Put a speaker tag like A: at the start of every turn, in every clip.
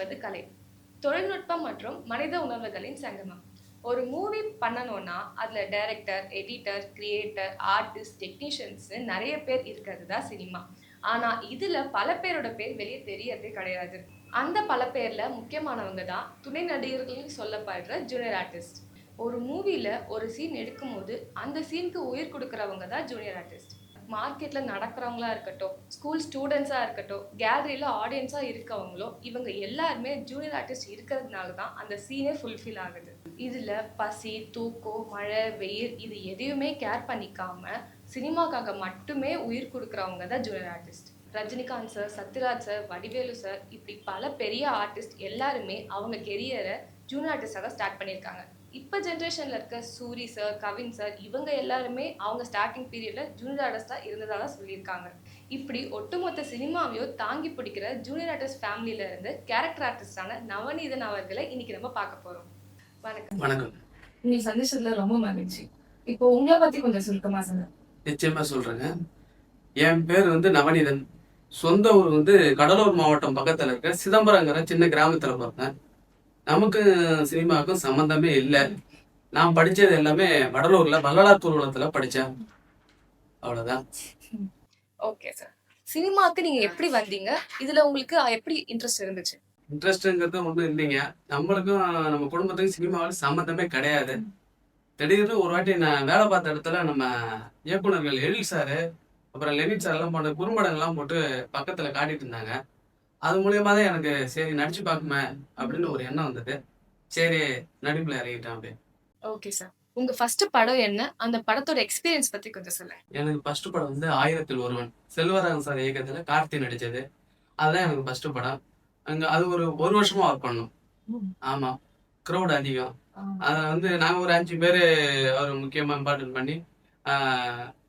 A: என்பது கலை. தொழில்நுட்பம் மற்றும் மனித உணர்வுகளின் சங்கமம். ஒரு மூவி பண்ணணும்னா அதில் டைரக்டர் எடிட்டர் கிரியேட்டர் ஆர்டிஸ்ட் டெக்னீஷியன்ஸ்னு நிறைய பேர் இருக்கிறது தான் சினிமா ஆனால் இதில் பல பேரோட பேர் வெளியே தெரியறதே கிடையாது. அந்த பல பேரில் முக்கியமானவங்க தான் துணை நடிகர்கள்னு சொல்லப்படுற ஜூனியர் ஆர்டிஸ்ட் ஒரு மூவியில் ஒரு சீன் எடுக்கும்போது அந்த சீனுக்கு உயிர் கொடுக்குறவங்க தான் ஜூனியர் ஆர்டிஸ்ட் மார்க்கெட்டில் நடக்கிறவங்களா இருக்கட்டும் ஸ்கூல் ஸ்டூடெண்ட்ஸாக இருக்கட்டும் கேலரியில் ஆடியன்ஸாக இருக்கவங்களோ இவங்க எல்லாருமே ஜூனியர் ஆர்டிஸ்ட் இருக்கிறதுனால தான் அந்த சீனே ஃபுல்ஃபில் ஆகுது. இதில் பசி தூக்கம் மழை வெயில் இது எதையுமே கேர் பண்ணிக்காம சினிமாக்காக மட்டுமே உயிர் கொடுக்குறவங்க தான் junior artist Rajinikanth sir Sathyaraj sir Vadivelu sir இப்படி பல பெரிய ஆர்டிஸ்ட் எல்லாருமே அவங்க கெரியரை ஜூனியர் ஆர்டிஸ்டாக ஸ்டார்ட் பண்ணியிருக்காங்க. இப்போ ஜென்ரேஷனில் இருக்க சூரி சார் கவின் சார் இவங்க எல்லாருமே அவங்க ஸ்டார்டிங் பீரியடில் ஜூனியர் ஆர்டிஸ்டாக இருந்ததாக சொல்லியிருக்காங்க. இப்படி ஒட்டுமொத்த சினிமாவையும் தாங்கி பிடிக்கிற ஜூனியர் ஆர்டிஸ்ட் ஃபேமிலியில இருந்து கேரக்டர் ஆர்டிஸ்டான நவநீதன் அவர்களை இன்னைக்கு நம்ம பார்க்க போகிறோம் வணக்கம்.
B: வணக்கம்.
C: நீ சந்திச்சதுல ரொம்ப மகிழ்ச்சி. இப்போ உங்களை பத்தி கொஞ்சம் சுருக்கமா சொல்லுங்க.
B: நிச்சயமா சொல்றேங்க. என் பேர் வந்து நவநீதன். சொந்த ஊர் வந்து கடலூர் மாவட்டம் பக்கத்துல இருக்க சிதம்பரங்கிற சின்ன கிராமத்துல பிறந்தேன். நமக்கு சினிமாவுக்கும் சம்மந்தமே இல்லை. நான் படிச்சது எல்லாமே வடலூர்ல வள்ளலார் தூர்வலத்துல படிச்சேன். அவ்வளவுதான்.
A: ஓகே சார் சினிமாவுக்கு நீங்கள் எப்படி வந்தீங்க? இதில் உங்களுக்கு எப்படி இன்ட்ரெஸ்ட் இருந்துச்சு?
B: இன்ட்ரெஸ்ட்ங்கிறது ஒன்றும் இல்லைங்க. நம்மளுக்கும் நம்ம குடும்பத்துக்கும் சினிமாவில் சம்மந்தமே கிடையாது. திடீர்னு ஒரு வாட்டி நான் வேலை பார்த்த இடத்துல நம்ம இயக்குனர்கள் எழில் சாரு அப்புறம் லெனின் சார் எல்லாம் போன குறும்படங்கள்லாம் போட்டு பக்கத்துல காட்டிட்டு இருந்தாங்க. அது மூலியமா தான் எனக்கு சரி நடிச்சு பார்க்குமே அப்படின்னு ஒரு எண்ணம் வந்தது. சரி நடிப்புல இறங்கிட்டேன் அப்படியே.
A: ஓகே சார் உங்க ஃபர்ஸ்ட் படம் என்ன? அந்த படத்தோட எக்ஸ்பீரியன்ஸ் பத்தி கொஞ்சம் சொல்லுங்க.
B: எனக்கு ஃபர்ஸ்ட் படம் வந்து ஆயிரத்தில் ஒருவன். செல்வராகவன் சார் இயக்கத்துல கார்த்தி நடிச்சது. அதுதான் எனக்கு ஃபர்ஸ்ட் படம். அங்க அது ஒரு ஒரு வருஷமா ஒர்க் பண்ணோம். ஆமா. க்ரௌட் அதிகம். அதை வந்து நாங்க ஒரு அஞ்சு பேர் அவர் முக்கியமா இம்பார்ட்டன்ட் பண்ணி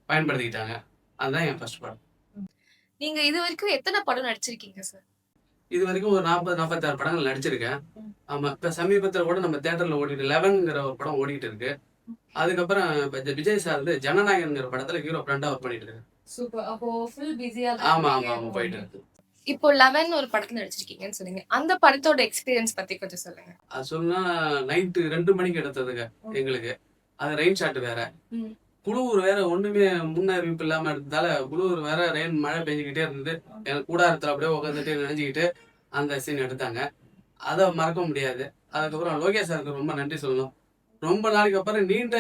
B: பயன்படுத்திக்கிட்டாங்க. அதுதான் என் ஃபர்ஸ்ட் படம்.
A: நீங்க இது வரைக்கும் எத்தனை படம் நடிச்சிருக்கீங்க சார்
B: இது வரைக்கும் ஒரு நாற்பது நாற்பத்தாறு படங்கள் நடிச்சிருக்கேன். ஆமா இப்ப சமீபத்துல கூட நம்ம தேட்டர்ல ஓடிட்டு லெவன்ங்கிற ஒரு படம் ஓடிட்டு இருக்கு. அதுக்கப்புறம் இப்ப விஜய் சார் வந்து ஜனநாயகன்ங்கிற படத்துல ஹீரோ ஃப்ரெண்டா ஒர்க் பண்ணிட்டு இருக்கு
C: சூப்பர் அப்போ ஃபுல் பிஸியா
B: ஆமா ஆமா ஆமா போயிட்டு இருக்கு.
A: இப்போ லெவன் ஒரு படத்துல நடிச்சிருக்கீங்கன்னு சொன்னீங்க அந்த படத்தோட எக்ஸ்பீரியன்ஸ் பத்தி கொஞ்சம் சொல்லுங்க.
B: அது சொன்னா நைட்டு ரெண்டு மணிக்கு எடுத்ததுங்க எங்களுக்கு. அது ரெயின் ஷாட் வேற.
A: ம்.
B: குளூர் வேற ஒண்ணுமே முன்னறிவிப்பு இல்லாம எடுத்ததால குளூர் வேற ரெயின் மழை பெஞ்சுக்கிட்டே இருந்தது. எனக்கு கூடாரத்துல அப்படியே உட்காந்துட்டு நினைஞ்சுக்கிட்டு அந்த சீன் எடுத்தாங்க. அதை மறக்க முடியாது. அதுக்கப்புறம் லோகேஷ் சாருக்கு ரொம்ப நன்றி சொல்லணும். ரொம்ப நாளைக்கு அப்புறம் நீண்ட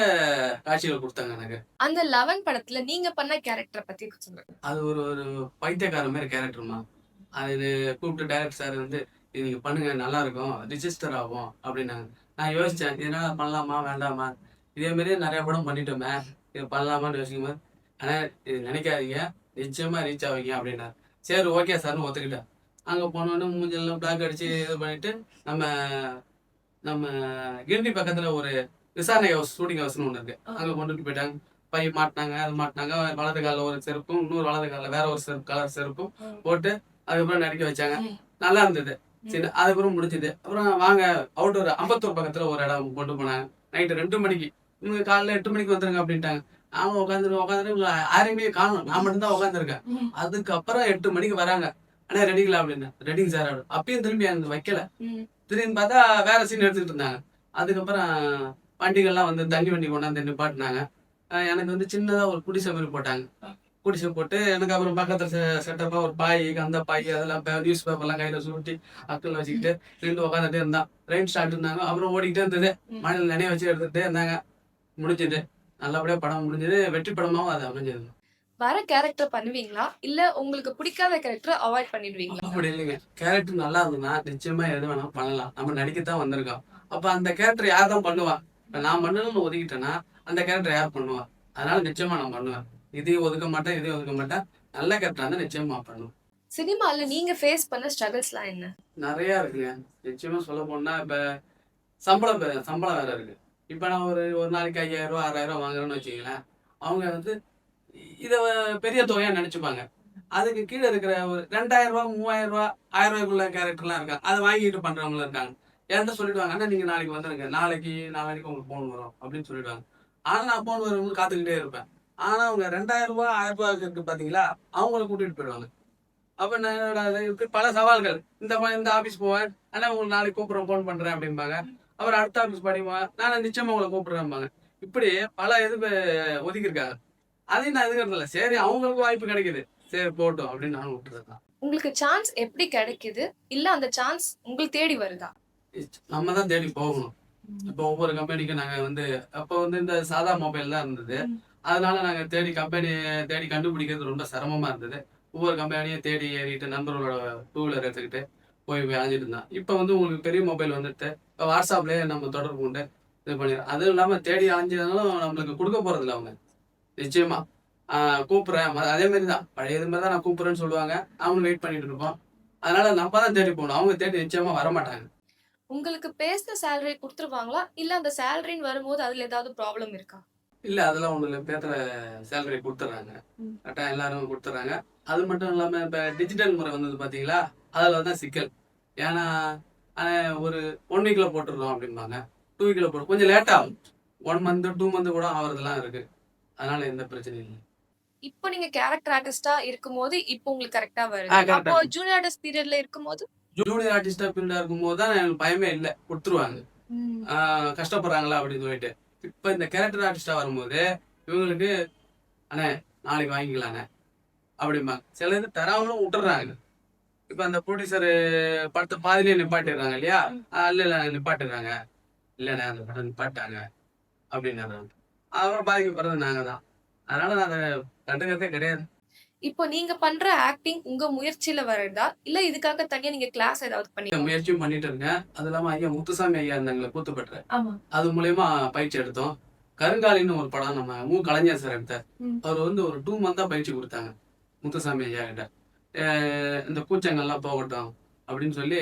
B: காட்சிகள் கொடுத்தாங்க எனக்கு.
A: அந்த லெவன் படத்துல நீங்க பண்ண கேரக்டரை பத்தி சொல்லுங்க.
B: அது ஒரு ஒரு பைத்தியக்கார மாதிரி கேரக்டர்மா அது கூப்பிட்டு டைரக்டர் சார் வந்து இது நீங்க பண்ணுங்க நல்லா இருக்கும் ரிஜிஸ்டர் ஆகும் அப்படின்னாங்க. நான் யோசிச்சேன் இதனால பண்ணலாமா வேண்டாமா? இதே மாதிரியே நிறைய படம் பண்ணிட்டோமே. இது பண்ணலாமான்னு யோசிக்கும் போது ஆனா இது நினைக்காதீங்க. நிச்சயமா ரீச் ஆவீங்க அப்படின்னாரு சரி ஓகே சார்னு ஒத்துக்கிட்டேன் அங்க போனோடனே மூஞ்செல்லாம் பிளாக் அடிச்சு இது பண்ணிட்டு நம்ம நம்ம கிண்டி பக்கத்துல ஒரு விசாரணை ஹவுஸ் ஷூட்டிங் ஹவுஸ்னு ஒன்று இருக்கு. அங்க கொண்டுட்டு போயிட்டாங்க. பை மாட்டினாங்க அது மாட்டினாங்க. வலது காலில் ஒரு செருப்பும் இன்னொரு வலது காலில் வேற ஒரு செருப்பு கலர் செருப்பும். போட்டு அதுக்கப்புறம் நடிக்க வச்சாங்க. நல்லா இருந்தது. சரி அதுக்கப்புறம் முடிஞ்சது. அப்புறம் வாங்க அவுட்டோர் அம்பத்தூர் பக்கத்துல ஒரு இடம் கொண்டு போனாங்க. நைட்டு ரெண்டு மணிக்கு. இவங்க காலைல எட்டு மணிக்கு வந்துருங்க அப்படின்ட்டாங்க. நாம உட்காந்துரு உட்காந்துரு யாரையுமே காணும். நான் மட்டும்தான் உட்காந்துருக்கேன். அதுக்கப்புறம் எட்டு மணிக்கு வராங்க. அண்ணா ரெடிங்களா அப்படின்னு. ரெடிங்க சார் அப்படி அப்பயும் திரும்பி எனக்கு வைக்கல. திடீர்னு பார்த்தா வேற சீன் எடுத்துக்கிட்டு இருந்தாங்க. அதுக்கப்புறம் வண்டிகள்லாம் வந்து தண்ணி வண்டி கொண்டாந்து நிப்பாட்டினாங்க. எனக்கு வந்து சின்னதா ஒரு குடிசை மாதிரி போட்டாங்க. குடிசை போட்டு எனக்கு அப்புறம் பக்கத்துல செட்டப்பா ஒரு பாய் அந்த பாய் அதெல்லாம் நியூஸ் பேப்பர்லாம் கையில சுருட்டி அக்கல் வச்சுக்கிட்டு நின்று உட்காந்துட்டே இருந்தான். ரெயின் ஸ்டார்ட் இருந்தாங்க. அப்புறம் ஓடிக்கிட்டே இருந்தது. மழையில் நினைவு வச்சு எடுத்துட்டே இருந்தாங்க. முடிஞ்சது. நல்லபடியா படம் முடிஞ்சது. வெற்றி படமாவும் அது அமைஞ்சது.
A: வர கேரக்டர் பண்ணுவீங்களா? இல்ல உங்களுக்கு பிடிக்காத கேரக்டரை அவாய்ட் பண்ணிடுவீங்களா?
B: அப்படி இல்லைங்க. கேரக்டர் நல்லா இருந்ததுன்னா நிச்சயமா எது வேணாலும் பண்ணலாம். நம்ம நடிக்கத்தான் வந்திருக்கோம். அப்ப அந்த கேரக்டர் யார் தான் பண்ணுவா? இப்ப நான் பண்ணணும்னு ஒதுக்கிட்டேன்னா அந்த கேரக்டர் யார் பண்ணுவா? அதனால நிச்சயமா நான் பண்ணுவேன். இதையும் ஒதுக்க மாட்டேன் இதையும் ஒதுக்க மாட்டேன். நல்ல கேரக்டர் இருந்தா நிச்சயமா பண்ணுவேன்.
A: சினிமால நீங்க ஃபேஸ் பண்ண ஸ்ட்ரகிள்ஸ்லாம் என்ன?
B: நிறைய இருக்குங்க. நிச்சயமா சொல்ல போனா இப்ப சம்பளம் சம்பளம் வேற இருக்கு. இப்ப நான் ஒரு ஒரு நாளைக்கு ஐயாயிரம் ரூபா ஆறாயிரம் ரூபா வாங்குறேன்னு வச்சுங்களேன் அவங்க வந்து இதை பெரிய தொகையா நினைச்சுப்பாங்க. அதுக்கு கீழே இருக்கிற ஒரு ரெண்டாயிரம் ரூபா மூவாயிரம் ரூபா ஆயிரம் ரூபாய்க்குள்ள கேரக்டர்லாம் இருக்காங்க அதை வாங்கிட்டு பண்றவங்களும் இருக்காங்க. என்கிட்ட சொல்லிடுவாங்க அண்ணா நீங்க நாளைக்கு வந்துருங்க. நாளைக்கு நாளைக்கு உங்களுக்கு போன் வரும். அப்படின்னு சொல்லிடுவாங்க. ஆனா நான் போன் வரும்னு காத்துக்கிட்டே இருப்பேன். ஆனா அவங்க ரெண்டாயிரம் ரூபா ஆயிரம் ரூபா இருக்கு பாத்தீங்களா? அவங்கள கூட்டிட்டு போயிடுவாங்க. அப்ப நான் என்னோட பல சவால்கள். இந்த இந்த ஆபீஸ் போவேன். ஆனால் உங்களுக்கு நாளைக்கு கூப்பிடுறேன் ஃபோன் பண்றேன் அப்படிம்பாங்க. அப்புறம் அடுத்த ஆபீஸ் படிப்பேன் நான் நிச்சயமா உங்களை கூப்பிடுறேன்பாங்க. இப்படி பல இது ஒதுக்கி இருக்காங்க அதையும் நான் எதுக்கிறது இல்லை சரி அவங்களுக்கு வாய்ப்பு கிடைக்குது. சரி போட்டோம் அப்படின்னு நானும் விட்டுறதுதான்.
A: உங்களுக்கு சான்ஸ் எப்படி கிடைக்குது? இல்ல அந்த சான்ஸ் உங்களுக்கு தேடி வருதா?
B: நம்ம தான் தேடி போகணும். இப்போ ஒவ்வொரு கம்பெனிக்கும் நாங்க வந்து அப்போ வந்து இந்த சாதா மொபைல் தான் இருந்தது. அதனால நாங்க தேடி கம்பெனி தேடி கண்டுபிடிக்கிறது ரொம்ப சிரமமா இருந்தது. ஒவ்வொரு கம்பெனியும் தேடி ஏறிட்டு நண்பர்களோட டூ வீலர் எடுத்துக்கிட்டு போய் விளையாண்டுட்டு இருந்தான். இப்போ வந்து உங்களுக்கு பெரிய மொபைல் வந்துட்டு இப்போ வாட்ஸ்அப்லேயே நம்ம தொடர்பு கொண்டு இது பண்ணிடுறோம். அதுவும் இல்லாமல் தேடி அலைஞ்சதுனாலும் நம்மளுக்கு கொடுக்க போறதில்ல அவங்க. நிச்சயமா. ஆஹ் கூப்பிடுறேன். அதே மாதிரி தான் பழைய இது மாதிரி தான் நான் கூப்பிடுறேன்னு சொல்லுவாங்க. அவங்களும் வெயிட் பண்ணிட்டு இருப்போம். அதனால நம்ம தான் தேடி போகணும். அவங்க தேடி நிச்சயமா வர மாட்டாங்க.
A: உங்களுக்கு பேசின சேலரி கொடுத்துருவாங்களா? இல்ல அந்த சேலரின்னு வரும்போது அதுல ஏதாவது ப்ராப்ளம் இருக்கா?
B: இல்ல அதெல்லாம் ஒண்ணு இல்ல. பேத்துல சேலரி கொடுத்துட்றாங்க. கரெக்டா எல்லாரும் கொடுத்துட்றாங்க அது மட்டும் இல்லாம இப்ப டிஜிட்டல் முறை வந்தது பாத்தீங்களா? அதுல தான் சிக்கல். ஏன்னா ஒரு ஒன் வீக்ல போட்டுடுறோம் அப்படிம்பாங்க. டூ வீக்ல போட்டு கொஞ்சம் லேட் ஆகும். ஒன் மந்த் டூ மந்த் கூட ஆகுறதுலாம் இருக்கு. அதனால எந்த பிரச்சனையும் இல்லை.
A: இப்போ நீங்க கேரக்டர் ஆர்டிஸ்டா இருக்கும்போது இப்போ உங்களுக்கு கரெக்டா வருது. அப்போ ஜூனியர் ஆர்டிஸ்ட் பீரியட்ல இருக்கும்போது?
B: ஜூனியர் ஆர்டிஸ்டா பீரியடா இருக்கும்போது தான் எனக்கு பயமே இல்லை. கொடுத்துருவாங்க. கஷ்டப்படுறாங்களா அப்படின்னு சொல்லிட்டு. இப்ப இந்த கேரக்டர் ஆர்டிஸ்டா வரும்போது இவங்களுக்கு அண்ணே நாளைக்கு வாங்கிக்கலாண்ணே. அப்படிம்பாங்க. சில இது தராமலும் விட்டுறாங்க. இப்ப அந்த ப்ரொடியூசர் படத்தை பாதிலே நிப்பாட்டிடுறாங்க இல்லையா? இல்ல இல்ல நிப்பாட்டிடுறாங்க. இல்லண்ணே அந்த படம் நிப்பாட்டாங்க. அப்படின்னு அப்புறம் பாதிக்கப்படுறது நாங்க தான். அதனால நான் அதை கண்டுக்கிறதே கிடையாது.
A: இப்போ நீங்க பண்ற ஆக்டிங் உங்க முயற்சியில வர்றதா இல்ல இதுக்காக தனியா நீங்க கிளாஸ் ஏதாவது பண்ணி
B: முயற்சியும் பண்ணிட்டு இருக்கேன். அது இல்லாம ஐயா முத்துசாமி ஐயா இருந்தாங்களே கூத்துப்பட்டுற
C: ஆமா.
B: அது மூலயமா பயிற்சி எடுத்தோம். கருங்காலின்னு ஒரு படம் நம்ம மு. கலைஞர் சார் எடுத்தார். அவர் வந்து ஒரு டூ மந்தா பயிற்சி கொடுத்தாங்க. முத்துசாமி ஐயா கிட்ட. இந்த கூச்சங்கள்லாம் போகட்டும் அப்படின்னு சொல்லி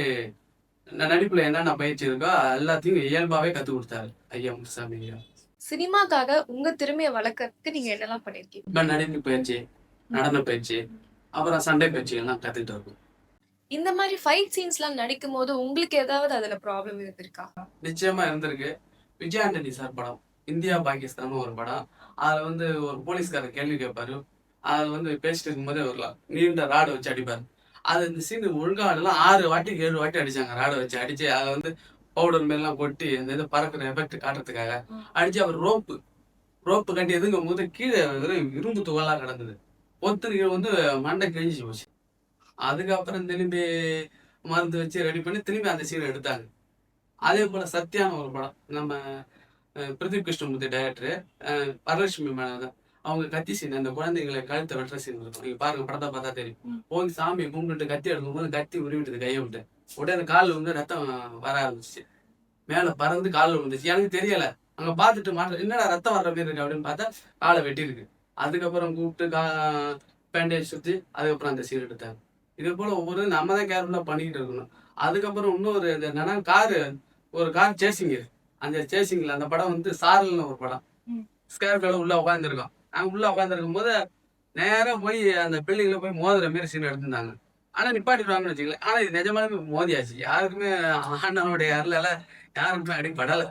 B: நடிப்புல என்னென்ன பயிற்சி இருக்கோ எல்லாத்தையும் இயல்பாவே கத்து கொடுத்தாரு ஐயா முத்துசாமி ஐயா.
A: சினிமாக்காக உங்க திறமையை வளர்க்கறதுக்கு நீங்க என்னெல்லாம் பண்ணிருக்கீங்க?
B: இப்ப நடிப்பு பயிற்சி நடன பயிற்சி அப்புறம் சண்டை பயிற்சி எல்லாம் கத்துக்கிட்டு இருக்கோம்.
A: இந்த மாதிரி ஃபைட் சீன்ஸ்லாம் நடிக்கும் போது உங்களுக்கு ஏதாவது அதுல ப்ராப்ளம் இருந்திருக்கா?
B: நிச்சயமா இருந்திருக்கு. விஜய் ஆண்டனி சார் படம் இந்தியா பாகிஸ்தான் ஒரு படம். அதுல வந்து ஒரு போலீஸ்காரர் கேள்வி கேட்பாரு அது வந்து பேசிட்டு இருக்கும்போதே வரலாம். நீண்ட ராடு வச்சு அடிப்பாரு. அது இந்த சீனு ஒழுங்கா எல்லாம் ஆறு வாட்டி ஏழு வாட்டி அடிச்சாங்க. ராடு வச்சு அடிச்சு அதை வந்து பவுடர் மேலாம் கொட்டி அந்த இது பறக்கிற எஃபெக்ட் காட்டுறதுக்காக அடிச்சு அவர் ரோப்பு. ரோப்பு கட்டி எதுங்கும் போது கீழே இரும்பு துகளா கிடந்தது. ஒருத்தருக்கு வந்து மண்டை கிழிஞ்சு போச்சு. அதுக்கப்புறம் திரும்பி மருந்து வச்சு ரெடி பண்ணி திரும்பி அந்த சீனை எடுத்தாங்க. அதே போல சத்யான ஒரு படம். நம்ம பிரதீப் கிருஷ்ணமூர்த்தி டைரக்டரு வரலட்சுமி மேடம் தான். அவங்க கத்தி சீன் அந்த குழந்தைங்களை கழுத்தை வெட்டுற சீன் இருக்கும். நீங்க பாருங்க படத்தை பார்த்தா தெரியும். போய் சாமியை கும்பிட்டு கத்தி எடுக்கும்போது கத்தி உருவிட்டது கையை விட்டு. உடனே காலில் வந்து ரத்தம் வர ஆரம்பிச்சிச்சு. மேல பறந்து காலில் விழுந்துச்சு எனக்கு தெரியல. அங்க பார்த்துட்டு மாட்ட என்னடா ரத்தம் வர்ற மாதிரி இருக்கு? அப்படின்னு பார்த்தா காலை வெட்டியிருக்கு. அதுக்கப்புறம் கூப்பிட்டு கா பேண்டேஜ் சுத்தி அதுக்கப்புறம் அந்த சீன் எடுத்தாங்க இதே போல ஒவ்வொரு நம்ம தான் கேர்ஃபுல்லா பண்ணிக்கிட்டு இருக்கணும். அதுக்கப்புறம் இன்னொரு என்னன்னா காரு ஒரு கார் சேசிங் அந்த சேசிங்ல அந்த படம் வந்து சாரல்னு ஒரு படம். ஸ்கேர்பியோட உள்ள உட்காந்துருக்கோம் நாங்க உள்ள உட்காந்துருக்கும் போது நேரா போய் அந்த பில்டிங்ல போய் மோதுற மாதிரி சீன் எடுத்திருந்தாங்க. ஆனா நிப்பாட்டிடுவாங்கன்னு வச்சுக்கல ஆனா இது நிஜமாலுமே மோதியாச்சு. யாருக்குமே ஆண்டவனுடைய அருளால யாருக்குமே அடி படல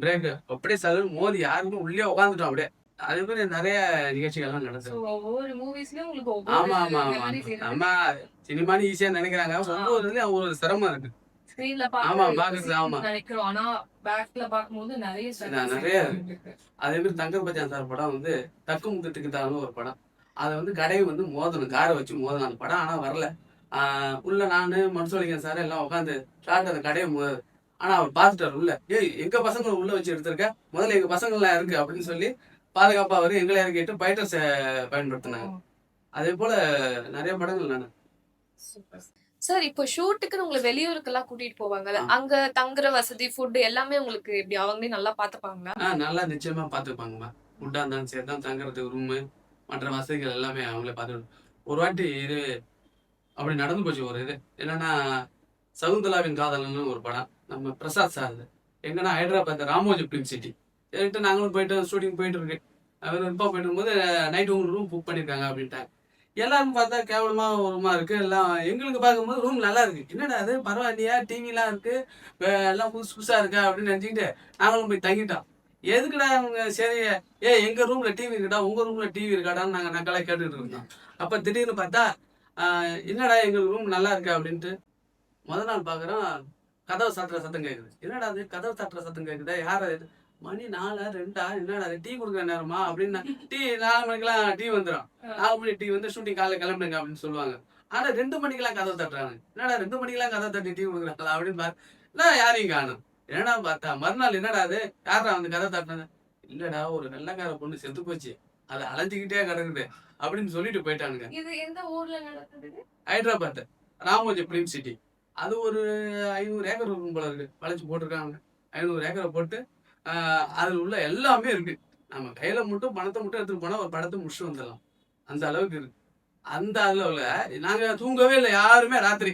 B: பிரேக். அப்படியே சலு மோதி யாருக்குமே உள்ளே உட்காந்துட்டோம் அப்படியே. அதே மாதிரி நிறைய நிகழ்ச்சிகள்லாம் நடந்தது.
C: ஒவ்வொரு மூவிஸ்லயும் உங்களுக்கு
B: ஆமா ஆமா ஆமா. நம்ம சினிமான்னு ஈஸியா நினைக்கிறாங்க. ஒவ்வொரு ஒரு சிரமம் இருக்கு.
C: ஸ்கிரீன்ல
B: ஆமா, பாக்குறது, ஆமா.
C: நினைக்கிறோம்? ஆனா பேக்ல பாக்கும்போது நிறைய
B: நிறைய அதே மாதிரி தங்கர் பச்சான் சார் படம் வந்து தக்கு முக்கத்துக்கு தான் ஒரு படம். அதை வந்து கடையை வந்து மோதணும் காரை வச்சு மோதணும் அந்த படம். ஆனா வரல. உள்ள நானு மனசோலிகன் சார் எல்லாம் உட்காந்து ஷார்ட் அந்த கடையை மோது ஆனா அவர் பார்த்துட்டாரு உள்ள. ஏய் எங்க பசங்களை உள்ள வச்சு எடுத்திருக்க? முதல்ல எங்க பசங்கள்லாம் இருக்கு அப்படின்னு சொல்லி பாதுகாப்பா அவர் எங்களை இறக்கிட்டு ஃபைட்டர்ஸை பயன்படுத்தினாங்க. அதே போல நிறைய படங்கள் நான்.
A: சார் இப்போ ஷூட்டுக்கு உங்களை வெளியூருக்கெல்லாம் கூட்டிட்டு போவாங்கல்ல
B: ஆ.
A: அங்க தங்குற வசதி ஃபுட் எல்லாமே உங்களுக்கு எப்படி அவங்களே நல்லா பாத்துப்பாங்களா?
B: ஆ நல்லா நிச்சயமா பார்த்துப்பாங்கம்மா ஃபுட்டாக இருந்தாலும் சரி தான் தங்குறதுக்கு ரூமு மற்ற வசதிகள் எல்லாமே அவங்களே பார்த்துக்கணும் ஒரு வாட்டி இது அப்படி நடந்து போச்சு ஒரு இது. என்னன்னா சகுந்தலாவின் காதலன்னு ஒரு படம் நம்ம பிரசாத் சார் இது எங்கன்னா ஹைதராபாத் ராமோஜி பிலிம் சிட்டி சரிட்டு நாங்களும் போயிட்டு ஷூட்டிங் போயிட்டு இருக்கு. அவர் போயிட்டு இருக்கும்போது நைட்டு உங்களுக்கு ரூம் புக் பண்ணியிருக்காங்க அப்படின்ட்டாங்க. எல்லாரும் பார்த்தா கேவலமா ஒருமா இருக்கு. எல்லாம் எங்களுக்கு பார்க்கும்போது ரூம் நல்லா இருக்கு. என்னடா அது பரவாயில்லையா? டிவிலாம் இருக்கு. எல்லாம் புதுசு புதுசா இருக்கா? அப்படின்னு நினச்சிக்கிட்டு நாங்களும் போய் தங்கிட்டோம். எதுக்குடா அவங்க சரி ஏ எங்க ரூம்ல டிவி இருக்கடா? உங்க ரூம்ல டிவி இருக்காடான்னு நாங்க நக்கலா கேட்டுட்டு இருந்தோம். அப்ப திடீர்னு பார்த்தா ஆஹ் என்னடா எங்களுக்கு ரூம் நல்லா இருக்கா? அப்படின்ட்டு முத நாள் பார்க்குறோம் கதவை சாத்துற சத்தம் கேட்குது என்னடா அது கதவை சாத்துற சத்தம் கேட்குதா யார் மணி நாலா ரெண்டா? என்னடா டீ கொடுக்குற நேரமா? அப்படின்னா டீ நாலு மணிக்கெல்லாம் டீ வந்துடும் நாலு மணி டீ வந்து ஷூட்டிங் காலைல கிளம்புங்க அப்படின்னு சொல்லுவாங்க. ஆனா ரெண்டு மணிக்கெல்லாம் கதவை தட்டுறாங்க. என்னடா ரெண்டு மணிக்கெல்லாம் கதவை தட்டி டீ கொடுக்குறாங்களா அப்படின்னு பாரு. நான் யாரையும் காணும். என்னடா பார்த்தா மறுநாள் என்னடா அது? யாரா வந்து கதை தட்டினது? இல்லடா ஒரு வெள்ளக்கார பொண்ணு செத்து போச்சு. அதை அலைஞ்சிக்கிட்டே கிடக்குது அப்படின்னு சொல்லிட்டு போயிட்டானுங்க.
C: இது எந்த ஊர்ல நடந்தது
B: ஹைதராபாத் ராமோஜி பிலிம் சிட்டி அது ஒரு ஐநூறு ஏக்கர் இருக்கும் போல இருக்கு. வளைச்சு போட்டிருக்காங்க. ஐநூறு ஏக்கரை போட்டு அதுல உள்ள எல்லாமே இருக்கு. நம்ம கையில மட்டும் பணத்தை மட்டும் எடுத்துட்டு போனா ஒரு படத்தை முடிச்சுட்டு வந்துடலாம். அந்த அளவுக்கு இருக்கு. அந்த அளவுல நாங்க தூங்கவே இல்லை யாருமே ராத்திரி.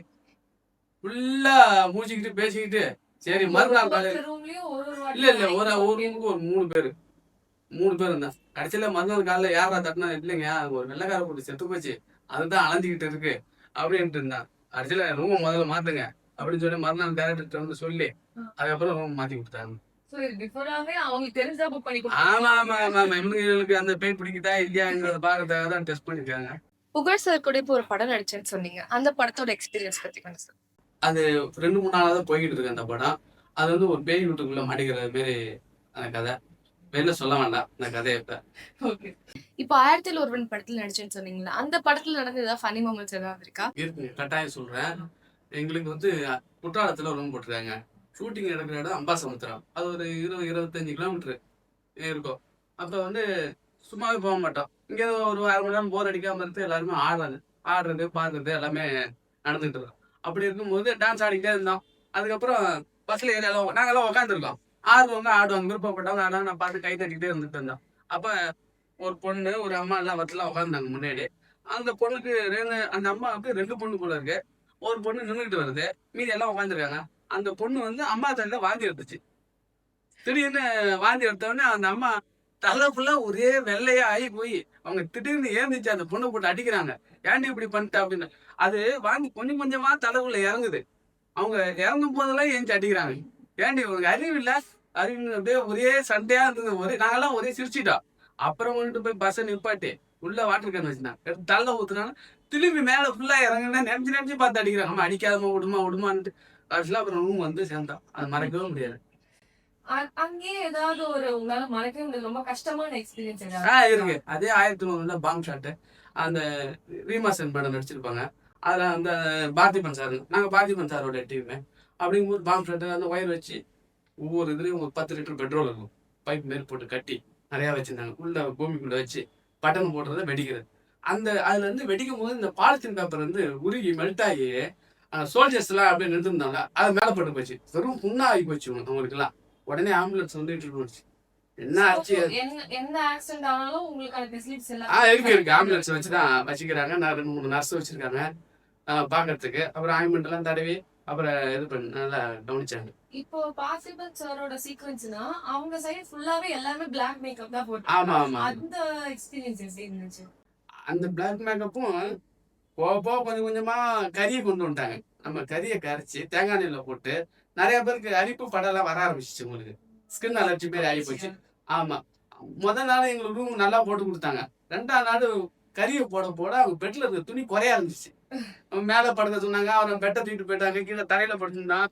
B: ஃபுல்லா மூச்சிக்கிட்டு பேசிக்கிட்டு சரி மறுநாள் காலையில இல்ல இல்ல ஒரு ஒரு ரூமுக்கு ஒரு மூணு பேரு. மூணு பேர் இருந்தா. கடைசியில மறுநாள் காலைல யாரா தட்டினா இல்லைங்க அது ஒரு வெள்ளக்கார போட்டு செத்து போச்சு. அதுதான் அலைஞ்சிக்கிட்டு இருக்கு அப்படின்ட்டு இருந்தான் கடைசியில ரூமை முதல்ல மாத்துங்க அப்படின்னு சொல்லி மறுநாள் டேரக்டர் வந்து சொல்லி அதுக்கப்புறம் ரூம் மாத்தி கொடுத்தாங்க. அந்த பெயின் பிடிக்குதா இல்லையாங்கிறத பாக்கிறதுக்காக தான் டெஸ்ட் பண்ணிருக்காங்க
A: புகழ் சார் கூட இப்போ ஒரு படம் நடிச்சேன்னு சொன்னீங்க. அந்த படத்தோட எக்ஸ்பீரியன்ஸ் பத்தி கொஞ்சம் சொல்லுங்க.
B: அது ரெண்டு மூணு நாளாக தான் போய்கிட்டு இருக்கு அந்த படம். அது வந்து ஒரு பேய் வீட்டுக்குள்ள மாட்டிக்கிற மாரி அந்த கதை. வெளில சொல்ல வேண்டாம் அந்த கதையை இப்ப.
C: ஓகே
A: இப்போ ஆயிரத்தில் ஒருவன் படத்துல நடிச்சேன்னு சொன்னீங்களா அந்த படத்துல நடந்த ஏதாவது ஃபனி மூமெண்ட்ஸ் ஏதாவது இருக்கா?
B: இருக்கு கட்டாயம் சொல்றேன். எங்களுக்கு வந்து குற்றாலத்துல ரூம் போட்டிருக்காங்க. ஷூட்டிங் எடுக்கிற இடம் அம்பாசமுத்திரம். அது ஒரு இருபது இருபத்தஞ்சு கிலோமீட்ரு இருக்கும். அப்போ வந்து சும்மாவே போக மாட்டோம். இங்கே ஒரு அரை மணி நேரம் போர் அடிக்காமல் இருந்து எல்லாருமே ஆடுறது. ஆடுறது பாடுறது எல்லாமே நடந்துகிட்டு இருக்கோம். அப்படி இருக்கும்போது டான்ஸ் ஆடிக்கிட்டே இருந்தோம். அதுக்கப்புறம் பஸ்ல ஏறி எல்லாம் நாங்கெல்லாம் உட்காந்துருக்கோம் ஆடுறவங்க ஆடுவாங்க விருப்பப்பட்டவங்க ஆடாங்க நான் பார்த்து கை தட்டிக்கிட்டே இருந்துட்டு இருந்தோம். அப்போ ஒரு பொண்ணு ஒரு அம்மா எல்லாம் வரலாம் உட்காந்துருந்தாங்க முன்னாடி. அந்த பொண்ணுக்கு ரெண்டு அந்த அம்மாவுக்கு ரெண்டு பொண்ணு போல இருக்கு. ஒரு பொண்ணு நின்றுட்டு வருது. மீதி எல்லாம் உட்காந்துருக்காங்க அந்த பொண்ணு வந்து அம்மா தண்ணில வாந்தி எடுத்துச்சு. திடீர்னு வாந்தி எடுத்த உடனே அந்த அம்மா தலை ஃபுல்லா ஒரே வெள்ளையா ஆகி போய் அவங்க திடீர்னு ஏந்திச்சு அந்த பொண்ணை போட்டு அடிக்கிறாங்க. ஏன்டி இப்படி பண்ணிட்டா அப்படின்னு. அது வாந்தி கொஞ்சம் கொஞ்சமா தலைக்குள்ள இறங்குது. அவங்க இறங்கும் போதெல்லாம் ஏஞ்சி அடிக்கிறாங்க. ஏன்டி உனக்கு அறிவு இல்ல? அறிவு அப்படியே ஒரே சண்டையா இருந்தது. ஒரே நாங்கெல்லாம் ஒரே சிரிச்சிட்டோம். அப்புறம் கொண்டு போய் பஸ்ஸை நிப்பாட்டி உள்ள வாட்டர் கேன் வச்சுனாங்க எடுத்து தள்ள ஊத்துனாங்க திரும்பி மேல ஃபுல்லா இறங்குனா நினைச்சு நினைச்சு பார்த்து அடிக்கிறாங்க அம்மா அடிக்காதமா விடுமா விடுமான்ட்டு கடைசியில் அப்புறம் ரூம் வந்து சேர்ந்தோம் அது மறக்கவே முடியாது.
C: அங்கேயே ஏதாவது ஒரு உங்களால மறக்கவே முடியாது. ரொம்ப கஷ்டமான எக்ஸ்பீரியன்ஸ்
B: ஆ இருக்கு. அதே ஆயிரத்தி நூறுல பாம் ஷாட்டு. அந்த ரீமாசன் படம் நடிச்சிருப்பாங்க. அதுல அந்த பார்த்திபன் சார். நாங்க பார்த்திபன் சாரோட டீம் அப்படிங்கும்போது பாம் ஷாட்டு அந்த ஒயர் வச்சு ஒவ்வொரு இதுலயும் ஒரு பத்து லிட்டர் பெட்ரோல் இருக்கும். பைப் மாரி போட்டு கட்டி நிறைய வச்சிருந்தாங்க. உள்ள பூமிக்குள்ள வச்சு பட்டன் போடுறத வெடிக்கிறது. அந்த அதுல இருந்து வெடிக்கும் போது இந்த பாலித்தீன் பேப்பர் வந்து உருகி மெல்ட் ஆகி சோல்ஜர்ஸ் எல்லாம் அப்படியே நின்றுருந்தாங்க அது மேல போட்டு போச்சு. வெறும் புண்ணா ஆகி போச்சு அவங்களுக்கு எல்லாம் உடனே ஆம்புலன்ஸ் வந்து இட்டுட்டு போச்சு என்ன ஆச்சு?
C: எந்த ஆக்சிடென்ட் ஆனாலும் எல்லாம்
B: ஆ இருக்கு இருக்கு. ஆம்புலன்ஸ் வச்சு தான் வச்சுக்கிறாங்க. நான் ரெண்டு மூணு நர்ஸ் வச்சிருக்காங்க. ஆ, பார்க்கறதுக்கு அப்புறம் ஆயின்மெண்ட் எல்லாம் தடவி அப்புறம் இது பண்ணி நல்லா கவனிச்சாங்க.
C: இப்போ பாசிபிள் சாரோட சீக்வன்ஸ்னா அவங்க சைடு ஃபுல்லாவே எல்லாமே பிளாக் மேக்கப் தான் போட்டு
B: ஆமா ஆமா
C: அந்த எக்ஸ்பீரியன்ஸ் எப்படி இருந்துச்சு?
B: அந்த பிளாக் மேக்கப்பும் போக போக கொஞ்சம் கொஞ்சமா கறியை கொண்டு வந்துட்டாங்க. நம்ம கறியை கரைச்சி தேங்காய் எண்ணெயில போட்டு நிறைய பேருக்கு அரிப்பு படம்லாம் வர ஆரம்பிச்சிச்சு உங்களுக்கு. ஸ்கின் அலர்ஜி மாதிரி ஆகி போச்சு. ஆமா. முதல் நாள் எங்களுக்கு ரூம் நல்லா போட்டு கொடுத்தாங்க. ரெண்டாம் நாள் கறியை போட போட அவங்க பெட்ல இருக்க துணி குறைய ஆரம்பிச்சு. மேலே மேல படுக்க சொன்னாங்க. அவரை பெட்டை தூக்கிட்டு போயிட்டாங்க. கீழே தரையில படுத்துருந்தான்.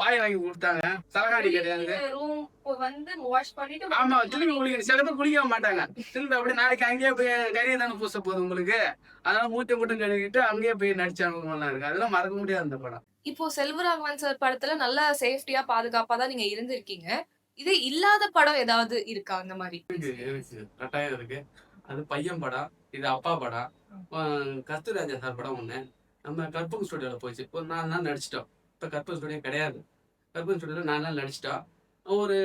B: பாய் வாங்கி கொடுத்தாங்க. தலகாணி கிடையாது
C: ரூம் வந்து வாஷ் பண்ணிட்டு
B: ஆமா திரும்பி குளிக்க சில பேர் குளிக்க மாட்டாங்க. திரும்பி அப்படியே நாளைக்கு அங்கேயே போய் கறியை தானே பூச போகுது உங்களுக்கு? அதனால மூட்டை மூட்டை கழுவிட்டு அங்கேயே போய் நடிச்சாங்க இருக்கு. அதெல்லாம் மறக்க முடியாது அந்த படம்.
A: இப்போ செல்வராகவன் சார் படத்துல நல்லா சேஃப்டியா பாதுகாப்பா தான் நீங்க இருந்திருக்கீங்க. இது இல்லாத படம் ஏதாவது இருக்கா அந்த மாதிரி?
B: கட்டாயம் இருக்கு. அது பையன் படம் இது அப்பா படம். ஆஹ் கஸ்தூராஜா சார் படம் ஒண்ணு. நம்ம கற்பகம் ஸ்டுடியோல போச்சு ஒரு நாலு நாள் நடிச்சிட்டோம். இப்ப கற்பகம் ஸ்டுடியோ கிடையாது. கற்பகம் ஸ்டுடியோல நாலு நாள் நடிச்சிட்டோம் ஒரு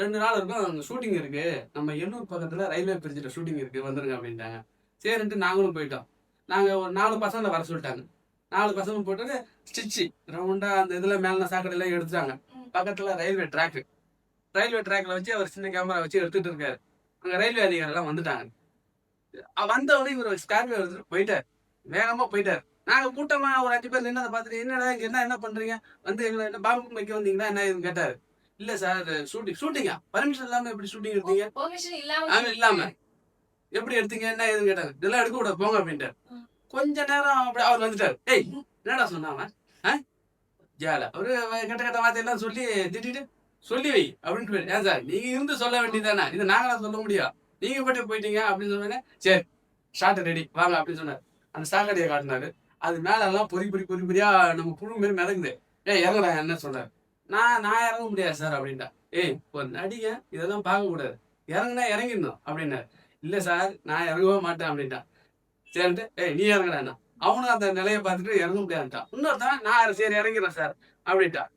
B: ரெண்டு நாள் இருக்கும் அங்க ஷூட்டிங் இருக்கு. நம்ம எண்ணூர் பக்கத்துல ரயில்வே பிரிட்ஜில் ஷூட்டிங் இருக்கு வந்துருங்க அப்படின்ட்டாங்க. சரின்ட்டு நாங்களும் போயிட்டோம். நாங்க ஒரு நாலு பசங்களை வர சொல்லிட்டாங்க. நாலு பசங்க போட்டு ஸ்டிச்சு ரவுண்டா அந்த இதுல மேல சாக்கடை எல்லாம் எடுத்துட்டாங்க. பக்கத்துல ரயில்வே ட்ராக் ரயில்வே ட்ராக்ல வச்சு அவர் சின்ன கேமரா வச்சு எடுத்துட்டு இருக்காரு. அங்க ரயில்வே அதிகாரி எல்லாம் வந்துட்டாங்க வந்தவொடனே இவர் ஸ்கார்பியோ எடுத்துட்டு போயிட்டார். வேகமா போயிட்டார். நாங்க கூட்டமா ஒரு அஞ்சு பேர் நின்று பார்த்துட்டு என்னடா இங்க என்ன என்ன பண்றீங்க? வந்து எங்களை என்ன பாம்பு வைக்க வந்தீங்களா என்ன இதுன்னு கேட்டாரு. இல்ல சார் ஷூட்டிங் ஷூட்டிங்கா பர்மிஷன் இல்லாம எப்படி ஷூட்டிங் எடுத்தீங்க? ஆமா,
C: இல்லாம.
B: எப்படி எடுத்தீங்க? என்ன ஏதுன்னு கேட்டாரு. இதெல்லாம் எடுக்க கூட போங்க அப்படின்ட்டார். கொஞ்ச நேரம் அப்படியே அவர் வந்துட்டாரு. ஏய் என்னடா சொன்னாம ஜால. அவரு கெட்ட கெட்ட வார்த்தையெல்லாம் சொல்லி திட்டிட்டு சொல்லி வை அப்படின்ட்டு போயிரு. ஏன் சார் நீங்க இருந்து சொல்ல வேண்டியதானே இது நாங்களா சொல்ல முடியும் நீங்க மட்டும் போயிட்டீங்க அப்படின்னு சொன்னேன் சரி ஷார்ட் ரெடி வாங்க அப்படின்னு சொன்னார். அந்த சாக்கடையை காட்டினாரு. அது மேல எல்லாம் பொறி பொறி பொறி பொறியா நம்ம புழு மாரி மிதங்குது ஏ இறங்குடா என்ன சொல்றாரு நான் நான் இறங்க முடியாது சார் அப்படின்ட்டா. ஏய் ஒரு நடிகன் இதெல்லாம் பார்க்க கூடாது. இறங்குனா இறங்கிடணும் அப்படின்னாரு. இல்ல சார் நான் இறங்கவே மாட்டேன் அப்படின்ட்டான் சரின்ட்டு ஏய் நீ இறங்குறாண்ணா அவனும் அந்த நிலையை பார்த்துட்டு இறங்க முடியாதுட்டான் இன்னொருத்தான் நான் சரி இறங்கிறேன் சார் அப்படின்ட்டான்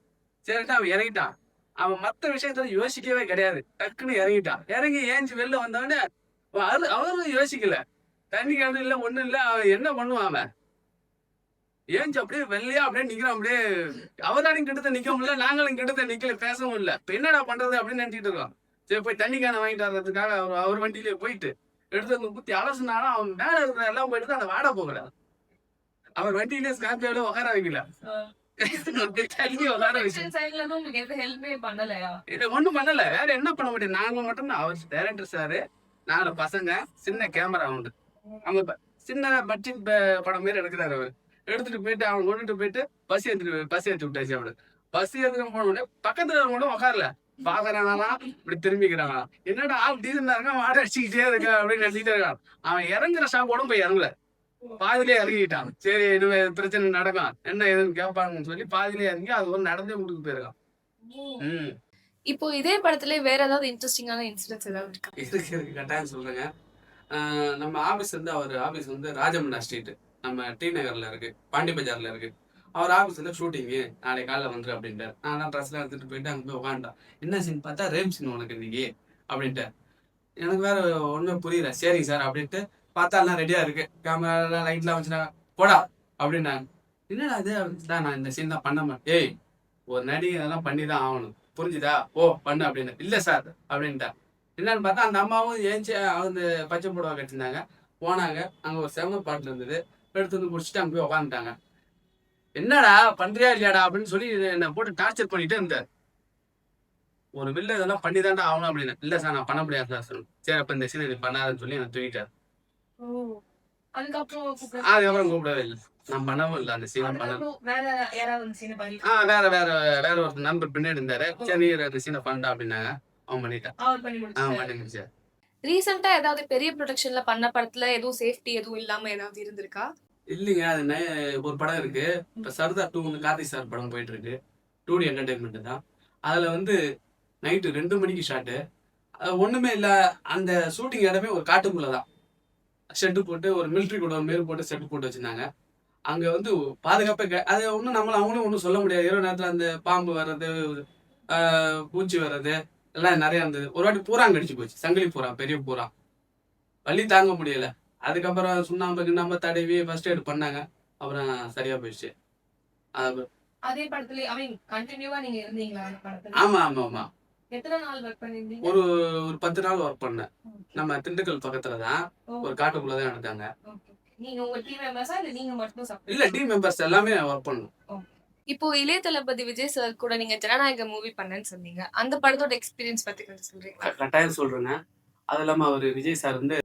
B: சரின்ட்டு அவன் இறங்கிட்டான். அவன் மத்த விஷயத்துல யோசிக்கவே கிடையாது. டக்குன்னு இறங்கிட்டான். இறங்கி ஏஞ்சி வெளில வந்தவொடனே அவரு அவரும் யோசிக்கல. தண்ணி கிணறு இல்ல ஒண்ணும் இல்ல அவன் என்ன பண்ணுவான் அவன்? ஏஞ்சி அப்படியே வெள்ளையா அப்படியே நிக்கிறான் அப்படியே அவராலையும் கிட்டத்த நிக்க முடியல நாங்களும் கிட்டத்த நிக்கல பேசவும் இல்ல. இப்ப என்னடா பண்றது அப்படின்னு நினைச்சிட்டு இருக்கோம். சரி போய் தண்ணி கேனை வாங்கிட்டு வர்றதுக்காக அவர் அவர் வண்டியிலே போயிட்டு எடுத்து வந்து குத்தி அலசுனாலும் அவன் மேல இருக்கிற எல்லாம் போயிட்டு அந்த வாட போகல. அவர் வண்டியிலே ஸ்கார்பியோட உட்கார வைக்கல. ஒண்ணும் பண்ணல. வேற என்ன பண்ண முடியும்? நாங்க மட்டும் அவர் டைரக்டர் சாரு நாலு பசங்க சின்ன கேமரா உண்டு. அவங்க சின்ன பட்ஜெட் படம் மாரி எடுக்கிறாரு அவர். எடுத்துட்டு போயிட்டு அவன் கொண்டுட்டு போயிட்டு பஸ் ஏத்திட்டு பஸ் ஏத்தி விட்டாச்சு அவரு பஸ் ஏத்துட்டு போன உடனே பக்கத்துல கூட உட்காரல பாக்குறாங்களா இப்படி திரும்பிக்கிறாங்க என்னடா ஆள் டீசெண்டா இருக்கான் வாட அடிச்சுக்கிட்டே இருக்கா அப்படின்னு நினைச்சிட்டே இருக்கான். அவன் இறங்குற ஸ்டாப்போட போய் இறங்கல. பாதியிலே இறங்கிட்டான். சரி இனிமே பிரச்சனை நடக்கும். என்ன ஏதுன்னு கேட்பாங்கன்னு சொல்லி பாதியிலே இறங்கி அது ஒரு நடந்தே முடிக்கு போயிருக்கான். ம்.
A: இப்போ இதே படத்துல வேற ஏதாவது இன்ட்ரெஸ்டிங்கான இன்சிடென்ட்ஸ் ஏதாவது இருக்கா?
B: இருக்கு கட்டாயம் சொல்றேங்க. நம்ம ஆபீஸ் வந்து அவர் ஆபீஸ் வந்து ராஜமண்டா ஸ்ட்ரீட் நம்ம டி நகர்ல இருக்கு பாண்டி பஜார்ல இருக்கு. அவர் ஆஃபீஸில் ஷூட்டிங்கு நாளைக்கு காலையில் வந்துரு அப்படின்ட்டார். நான் தான் ட்ரெஸ்லாம் எடுத்துட்டு போயிட்டு அங்கே போய் உட்காந்துட்டான் என்ன சீன் பார்த்தா? ரேம் சீன் உனக்கு இன்னைக்கு? அப்படின்ட்டு எனக்கு வேற ஒண்ணும் புரியல. சரிங்க சார் அப்படின்ட்டு பார்த்தா எல்லாம் ரெடியா இருக்கு. கேமரா லைட்லாம் வச்சுட்டாங்க போடா அப்படின்னாங்க என்னடா அது அப்படின்ட்டு நான் இந்த சீன் தான் பண்ண மாட்டேன். ஏய் ஒரு நடிகை இதெல்லாம் பண்ணி தான் ஆகணும். புரிஞ்சுதா? ஓ பண்ணு அப்படின்னு. இல்லை சார் அப்படின்ட்டா. என்னன்னு பார்த்தா அந்த அம்மாவும் ஏஞ்சி அந்த பச்சை புடவை கட்டிருந்தாங்க போனாங்க. அங்க ஒரு செவன பாட்டு இருந்தது. எடுத்து வந்து குடிச்சிட்டு அங்க போய் உட்காந்துட்டாங்க என்னடா பண்றியா இல்லையாடா? அப்படின்னு சொல்லி என்னை போட்டு டார்ச்சர் பண்ணிட்டே இருந்தார். ஒரு வில்ல இதெல்லாம் பண்ணி தான்டா ஆகணும் அப்படின்னு. இல்ல சார் நான் பண்ண முடியாது சார் சொன்னேன். சரி அப்ப இந்த சீன் இது பண்ணாதுன்னு சொல்லி என்னை தூக்கிட்டார்.
C: அதுக்கப்புறம் கூப்பிட-
B: அதுக்கப்புறம் கூப்பிடவே இல்லை. நான் பண்ணவும் இல்லை அந்த சீனை பண்ண. ஆ வேற வேற வேற ஒரு நண்பர் பின்னாடி இருந்தாரு. சரி அந்த சீனை பண்ணா அப்படின்னாங்க. அவன் பண்ணிட்டான் ஆ பண்ணி முடிச்சார்.
A: ரீசெண்டா ஏதாவது பெரிய ப்ரொடக்ஷன்ல பண்ண படத்துல எதுவும் சேஃப்டி எதுவும் இல்லாம ஏதாவது இருந்திருக்கா?
B: இல்லைங்க அது ஒரு படம் இருக்கு. இப்ப சர்தார் டூ வந்து கார்த்திக் சார் படம் போயிட்டு இருக்கு டூ டி என்டர்டைன்மெண்ட் தான். அதுல வந்து நைட்டு ரெண்டு மணிக்கு ஷாட்டு ஒண்ணுமே இல்லை. அந்த ஷூட்டிங் இடமே ஒரு காட்டுக்குள்ளதான் ஷெட்டு போட்டு ஒரு மிலிட்ரி கூட மாரி போட்டு ஷெட்டு போட்டு வச்சிருந்தாங்க. அங்கே வந்து பாதுகாப்பே கெ- அது ஒன்றும் நம்மளை அவங்களும் ஒன்றும் சொல்ல முடியாது. இரவு நேரத்தில் அந்த பாம்பு வர்றது பூச்சி வர்றது எல்லாம் நிறைய இருந்தது. ஒரு வாட்டி பூரா கடிச்சு போச்சு. சங்கிலி பூரா பெரிய பூரா வலி தாங்க முடியல. அதுக்கப்புறம் சுண்ணாம்பு கிண்ணாம்பு தடவி ஃபர்ஸ்ட் எய்ட் பண்ணாங்க. அப்புறம் சரியா போயிடுச்சு. அது
C: படத்துல மீன் கண்டினியூவா நீங்க இருந்தீங்களா அந்த படத்துல?
B: ஆமா ஆமா ஆமா.
C: எத்தனை நாள் ஒர்க் பண்ணிருந்தீங்க?
B: ஒரு ஒரு பத்து நாள் ஒர்க் பண்ணேன். நம்ம திண்டுக்கல் பக்கத்துல தான் ஒரு காட்டுக்குள்ள தான் எடுத்தாங்க.
C: நீங்க உங்க டீம் மெம்பர்ஸா இல்ல நீங்க மட்டும்?
B: இல்ல டீம் மெம்பர்ஸ் எல்லாமே ஒர்க் பண்ணோம்.
A: இப்போ இளைய தளபதி விஜய் சார் கூட நீங்க ஜனநாயக மூவி பண்ணேன்னு சொன்னீங்க. அந்த படத்தோட எக்ஸ்பீரியன்ஸ் பத்தி கொஞ்சம் சொல்றீங்களா?
B: கட்டாயம் சொல்றேங்க. அது இல்லாம அவர் விஜய் சார் வந்து